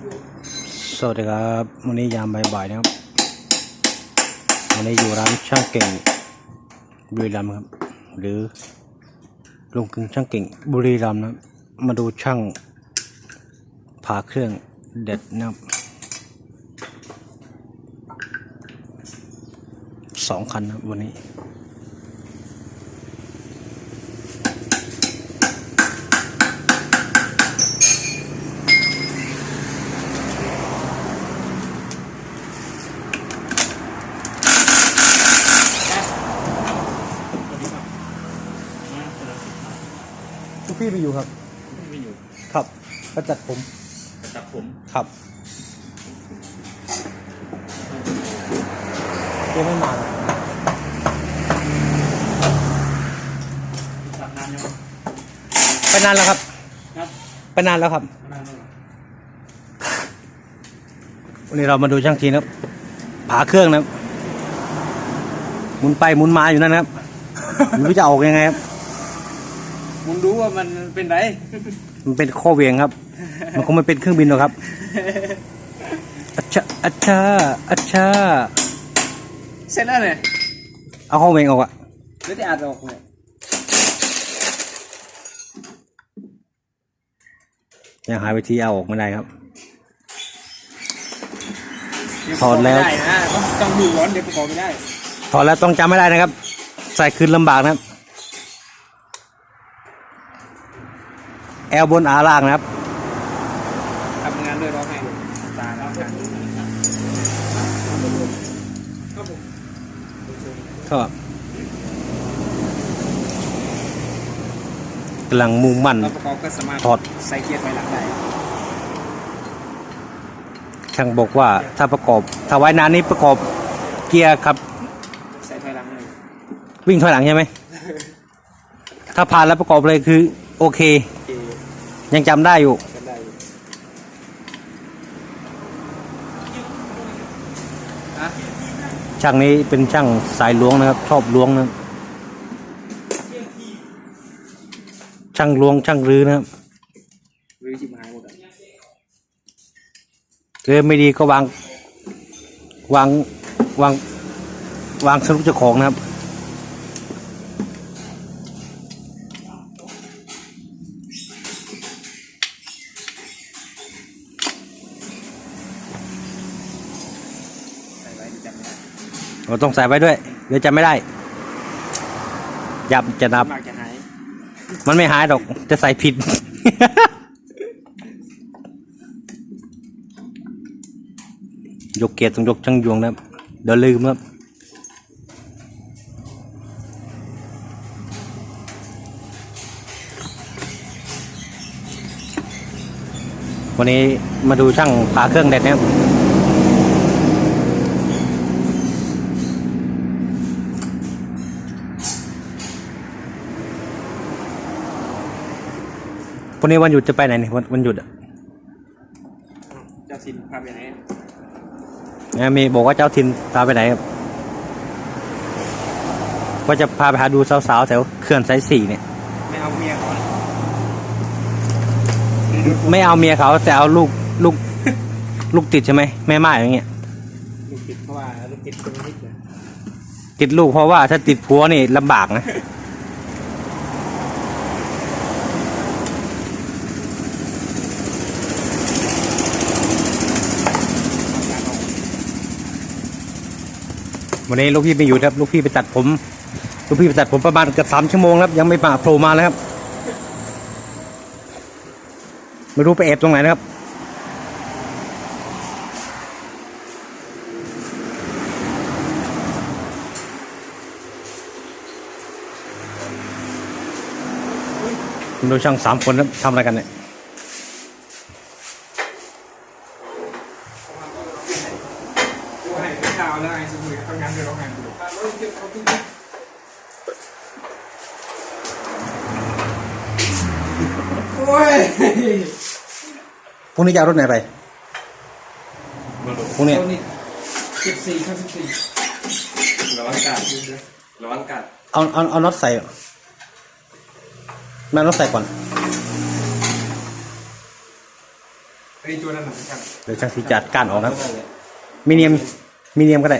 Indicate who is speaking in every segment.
Speaker 1: สวัสดีครับวันนี้ยามบ่ายๆนะครับวันนี้อยู่ร้านช่างเก่งบุรีรัมย์ครับ หรือลุงกึงช่างเก่งบุรีรัมย์นะมาดูช่างผ่าเครื่องเด็ดนะครับสองคันนะวันนี้ พี่ไปอยู่ครับ
Speaker 2: ไม่อยู่
Speaker 1: ครับก็จัดผม
Speaker 2: กระจับผม
Speaker 1: ครับยังไม่มา
Speaker 2: จับนานยัง
Speaker 1: ไปนานแล้วครับ
Speaker 2: ครับ
Speaker 1: ไปนานแล้วครับ
Speaker 2: นานแล้วเหรอ
Speaker 1: วันนี้เรามาดูช่างทีนะครับผ่าเครื่องนะครับหมุนไปหมุนมาอยู่นั่นนะครับไม่รู้จะออกยังไงครับ
Speaker 2: มึงรู้ว่ามันเป็นไร
Speaker 1: มันเป็นข้อเหวียงครับ มันคงไม่เป็นเครื่องบินหรอกครับ อัชชาอัชชาอัชชา
Speaker 2: เสร็จแล้วเนี่ย
Speaker 1: เอาข้อเหวียงออกอะ
Speaker 2: แล้วจะอัดออกเนี่ย
Speaker 1: ยังหาวิธีเอาออกไม่ได้ครับ ถอดแล้ว
Speaker 2: ไม่ได้นะต้องต้องดูร้อนเดี๋ยวประกอบไม่ได้
Speaker 1: ถอดแล้วต้องจำไม่ได้นะครับ ใส่คืนลำบากนะครับ แอลบนอาล่างนะครับ
Speaker 2: ทำงานด้วยร้องไห้เลยตาร้องไห้ครับผม
Speaker 1: ก็กำลังมุ่งมั่น
Speaker 2: เราประกอบก็สามารถ
Speaker 1: ถอด
Speaker 2: ใส่เกียร์ถอยหลังได้
Speaker 1: ช่างบอกว่าถ้าประกอบถ้าไว้นานนี้ประกอบเกียร์ครับ
Speaker 2: ใส่ถอยหลังเลย
Speaker 1: วิ่งถอยหลังใช่ไหมถ้าผ่านแล้วประกอบเลยคือโอเค
Speaker 2: โอเค
Speaker 1: ยังจำได้อยู่
Speaker 2: กันได้อยู่
Speaker 1: ช่างนี้เป็นช่างสายล้วงนะครับ ชอบล้วงนะครับช่างล้วงช่างรื้อนะครับ
Speaker 2: หรือจิบหายหมดอะ
Speaker 1: เกิดไม่ดีก็วาง วางวางวางสรุปเจ้าของนะครับ
Speaker 2: ใส่ไว้เดี๋ยวจำไม่ได้
Speaker 1: เราต้องใส่ไว้ด้วย เดี๋ยวจำไม่ได้ ยับจะนับ
Speaker 2: มากจะหาย
Speaker 1: มันไม่หายหรอก จะใส่ผิด ยกเกียร์ต้องยกช่างยวงนะครับ เดี๋ยวลืมครับ วันนี้มาดูช่างผ่าเครื่องเด็ดนะครับ วันนี้วันหยุดจะไปไหนเนี่ยวันวันหยุดอะ
Speaker 2: เจ้าสินพาไปไหน
Speaker 1: เนี่ยมีบอกว่าเจ้าทินพาไปไหนครับว่าจะพาไปหาดูสาวๆแถวเขื่อนสายสี่เนี่ย
Speaker 2: ไม่เอาเมียก่อน
Speaker 1: ไม่เอาเมียเขาแต่เอาลูกลูก ลูกติดใช่ไหมแม่ไม้อย่างเงี้ย
Speaker 2: ลูกติดเพราะว่าลูกติดตรงนี้เลย
Speaker 1: ติดลูกเพราะว่าถ้าติดผัวนี่ลำบากนะ วันนี้ลูกพี่ไม่อยู่ครับ ลูกพี่ไปตัดผม ลูกพี่ไปตัดผมประมาณเกือบสามชั่วโมงแล้วยังไม่มาโผล่มาเลยครับ ไม่รู้ไปแอบตรงไหนนะครับดูช่างสามคนทำอะไรกันเนี่ย
Speaker 2: กูให้ไม่ดาวแล้วไอ้สมุยทำงานด้วยร้องไห้ดูโอ้ย
Speaker 1: พรุ่งนี้จะเอารถไหนไปพรุ่งนี้
Speaker 2: เจ็ดสี่ข้าสิบสี่ร้อนกัดร้อนกัด
Speaker 1: เอาเอาเอาน็อตใส่แม่น็อตใส่ก่อน
Speaker 2: ไอ้ตัวนั้นหนังกัน
Speaker 1: เดี๋ยวช่างสีจัดก้านออกนะครับมีเนียมมีเนียมก็ได้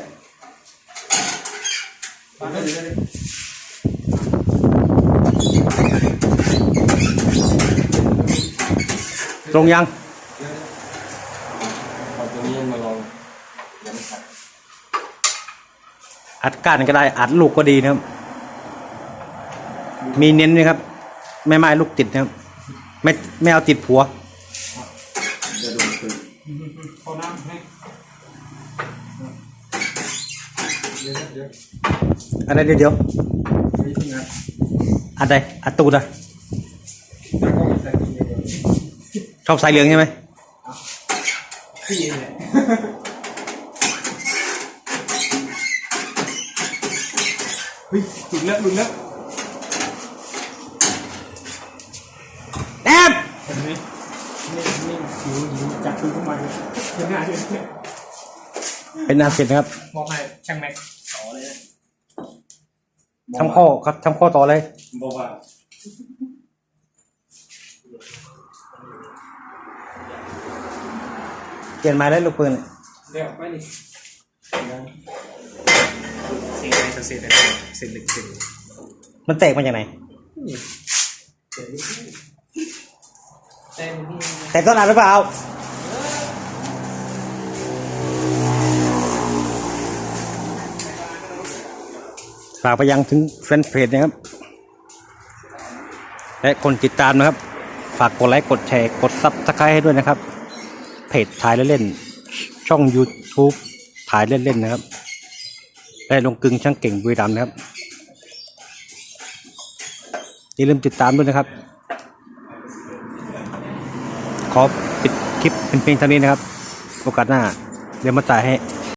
Speaker 2: ตอนนั้นเลย
Speaker 1: ตรงยัง
Speaker 3: เอาตัวนี้มาลองยังไม่ขัด
Speaker 1: อัดก้านก็ได้อัดลูกก็ดีนะครับ มีเน้นนะครับ ไม่ไม่ลูกติดนะครับ ไม่ไม่เอาติดผัว
Speaker 3: จะโดนคืน
Speaker 2: พอน้ำให้เดี๋ยวเดี๋ยว
Speaker 1: อะไรเดี๋ยวเดี๋ยว
Speaker 2: มีที่งัด
Speaker 1: อัดใดอัดตูดอะ
Speaker 2: แล้วก็ใส่ที่เดียว
Speaker 1: ช อบสายเหลืองใช่ไหม
Speaker 2: พี่เนี่ยเฮ้ยหลุดแล้วหลุดแล้ว
Speaker 1: แอบ
Speaker 2: เห็นไหมนี่นี่หิวหิวจับคือเข้ามาเลยเห็นหน้าเห็นเนี่ย
Speaker 1: เป็นอาเสร็จนะครับ
Speaker 2: มอบให้ช่างแม็กต่อเลยนะ
Speaker 1: ทำข้อครับทำข้อต่อเลย
Speaker 3: บอกว่า
Speaker 1: เปลี่ยนไม้แล้วลูกปืน
Speaker 2: เดี๋ยวไปนี่เสียงอะไรเสียงอะไรเสียงเหล็กเสียง
Speaker 1: มันแตกมาจากไหน
Speaker 2: เต้นนี่
Speaker 1: แตกต้นอัดหรือเปล่าฝากไปยังถึงแฟนเพจนะครับ และคนติดตามนะครับ ฝากกดไลค์ กดแชร์ กดซับสไครต์ให้ด้วยนะครับ เพจถ่ายเล่นๆช่อง YouTube ถ่ายเล่นๆนะครับและลงกึงช่างเก่งบุรีรัมย์นะครับอย่าลืมติดตามด้วยนะครับ ขอปิดคลิปเป็นเพียงเท่านี้นะครับ โอกาสหน้า เดี๋ยวมาจ่ายให้